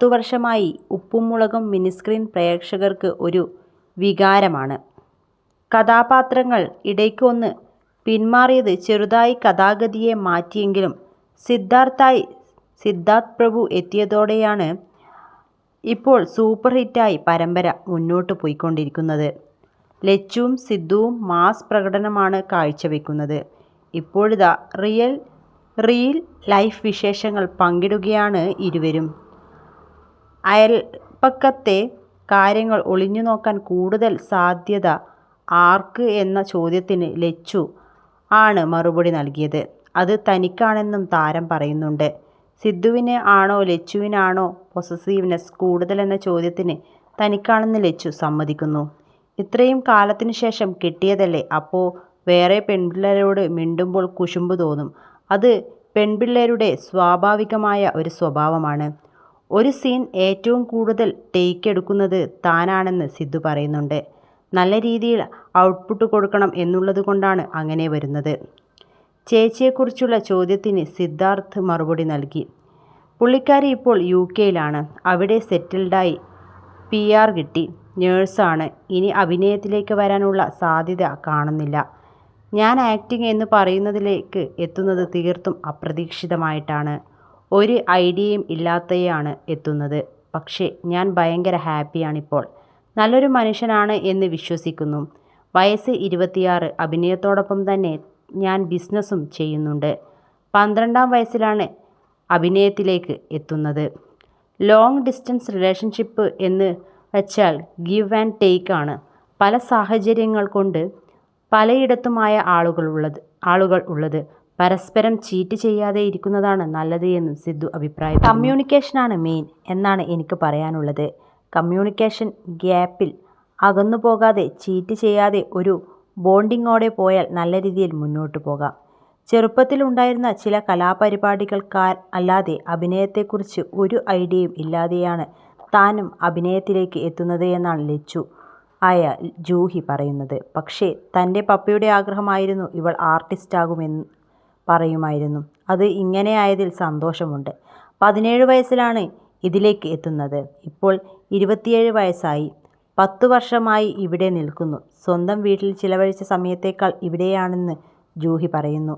പത്തു വർഷമായി ഉപ്പും മുളകും മിനിസ്ക്രീൻ പ്രേക്ഷകർക്ക് ഒരു വികാരമാണ്. കഥാപാത്രങ്ങൾ ഇടയ്ക്കൊന്ന് പിന്മാറിയത് ചെറുതായി കഥാഗതിയെ മാറ്റിയെങ്കിലും സിദ്ധാർത്ഥായി സിദ്ധാർത്ഥ് പ്രഭു എത്തിയതോടെയാണ് ഇപ്പോൾ സൂപ്പർ ഹിറ്റായി പരമ്പര മുന്നോട്ട് പോയിക്കൊണ്ടിരിക്കുന്നത്. ലച്ചുവും സിദ്ധുവും മാസ് പ്രകടനമാണ് കാഴ്ചവെക്കുന്നത്. ഇപ്പോഴിതാ റിയൽ റിയൽ ലൈഫ് വിശേഷങ്ങൾ പങ്കിടുകയാണ് ഇരുവരും. അയൽപക്കത്തെ കാര്യങ്ങൾ ഒളിഞ്ഞു നോക്കാൻ കൂടുതൽ സാധ്യത ആർക്ക് എന്ന ചോദ്യത്തിന് ലച്ചു ആണ് മറുപടി നൽകിയത്. അത് തനിക്കാണെന്നും താരം പറയുന്നുണ്ട്. സിദ്ധുവിന് ആണോ ലച്ചുവിനാണോ പൊസസീവ്നെസ് കൂടുതലെന്ന ചോദ്യത്തിന് തനിക്കാണെന്ന് ലച്ചു സമ്മതിക്കുന്നു. ഇത്രയും കാലത്തിനു ശേഷം കിട്ടിയതല്ലേ അപ്പോൾ വേറെ പെൺപിള്ളേരോട് മിണ്ടുമ്പോൾ കുശുമ്പ് തോന്നും. അത് പെൺപിള്ളേരുടെ സ്വാഭാവികമായ ഒരു സ്വഭാവമാണ്. ഒരു സീൻ ഏറ്റവും കൂടുതൽ ടേക്ക് എടുക്കുന്നത് താനാണെന്ന് സിദ്ധു പറയുന്നുണ്ട്. നല്ല രീതിയിൽ ഔട്ട്പുട്ട് കൊടുക്കണം എന്നുള്ളതുകൊണ്ടാണ് അങ്ങനെ വരുന്നത്. ചേച്ചിയെക്കുറിച്ചുള്ള ചോദ്യത്തിന് സിദ്ധാർത്ഥ് മറുപടി നൽകി. പുള്ളിക്കാരി ഇപ്പോൾ യു കെയിലാണ് അവിടെ സെറ്റിൽഡായി. പി ആർ കിട്ടി. നേഴ്സാണ് ഇനി അഭിനയത്തിലേക്ക് വരാനുള്ള സാധ്യത കാണുന്നില്ല. ഞാൻ ആക്ടിങ് എന്ന് പറയുന്നതിലേക്ക് എത്തുന്നത് തീർത്തും അപ്രതീക്ഷിതമായിട്ടാണ്. ഒരു ഐഡിയയും ഇല്ലാതെയാണ് എത്തുന്നത്. പക്ഷേ ഞാൻ ഭയങ്കര ഹാപ്പിയാണിപ്പോൾ. നല്ലൊരു മനുഷ്യനാണ് എന്ന് വിശ്വസിക്കുന്നു. വയസ്സ് ഇരുപത്തിയാറ്. അഭിനയത്തോടൊപ്പം തന്നെ ഞാൻ ബിസിനസ്സും ചെയ്യുന്നുണ്ട്. പന്ത്രണ്ടാം വയസ്സിലാണ് അഭിനയത്തിലേക്ക് എത്തുന്നത്. ലോങ് ഡിസ്റ്റൻസ് റിലേഷൻഷിപ്പ് എന്ന് വെച്ചാൽ ഗിവ് ആൻഡ് ടേക്ക് ആണ്. പല സാഹചര്യങ്ങൾ കൊണ്ട് പലയിടത്തുമായ ആളുകൾ ഉള്ളത് ആളുകൾ ഉള്ളത്. പരസ്പരം ചീറ്റ് ചെയ്യാതെ ഇരിക്കുന്നതാണ് നല്ലത് എന്നും സിദ്ധു അഭിപ്രായം കമ്മ്യൂണിക്കേഷനാണ് മെയിൻ എന്നാണ് എനിക്ക് പറയാനുള്ളത്. കമ്മ്യൂണിക്കേഷൻ ഗ്യാപ്പിൽ അകന്നു പോകാതെ ചീറ്റ് ചെയ്യാതെ ഒരു ബോണ്ടിങ്ങോടെ പോയാൽ നല്ല രീതിയിൽ മുന്നോട്ട് പോകാം. ചെറുപ്പത്തിൽ ഉണ്ടായിരുന്ന ചില കലാപരിപാടികൾ അല്ലാതെ അഭിനയത്തെക്കുറിച്ച് ഒരു ഐഡിയയും ഇല്ലാതെയാണ് താനും അഭിനയത്തിലേക്ക് എത്തുന്നത് എന്നാണ് ലച്ചു ആയ ജൂഹി പറയുന്നത്. പക്ഷേ തന്റെ പപ്പയുടെ ആഗ്രഹമായിരുന്നു ഇവൾ ആർട്ടിസ്റ്റാകുമെന്ന് പറയുമായിരുന്നു. അത് ഇങ്ങനെയായതിൽ സന്തോഷമുണ്ട്. പതിനേഴ് വയസ്സിലാണ് ഇതിലേക്ക് എത്തുന്നത്. ഇപ്പോൾ ഇരുപത്തിയേഴ് വയസ്സായി. പത്തു വർഷമായി ഇവിടെ നിൽക്കുന്നു. സ്വന്തം വീട്ടിൽ ചിലവഴിച്ച സമയത്തേക്കാൾ ഇവിടെയാണെന്ന് ജൂഹി പറയുന്നു.